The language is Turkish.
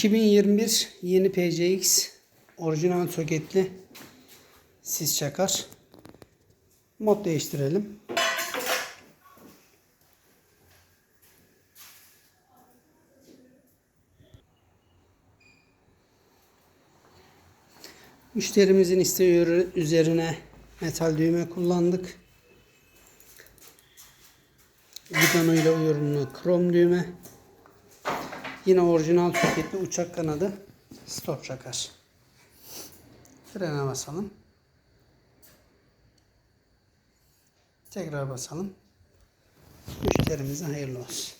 2021 yeni PCX orijinal soketli sis çakar. Mod değiştirelim. Müşterimizin isteği üzerine metal düğme kullandık. Gidonuyla uyumlu krom düğme. Yine orijinal soketli uçak kanadı stop çakar. Frene basalım. Tekrar basalım. Müşterimize hayırlı olsun.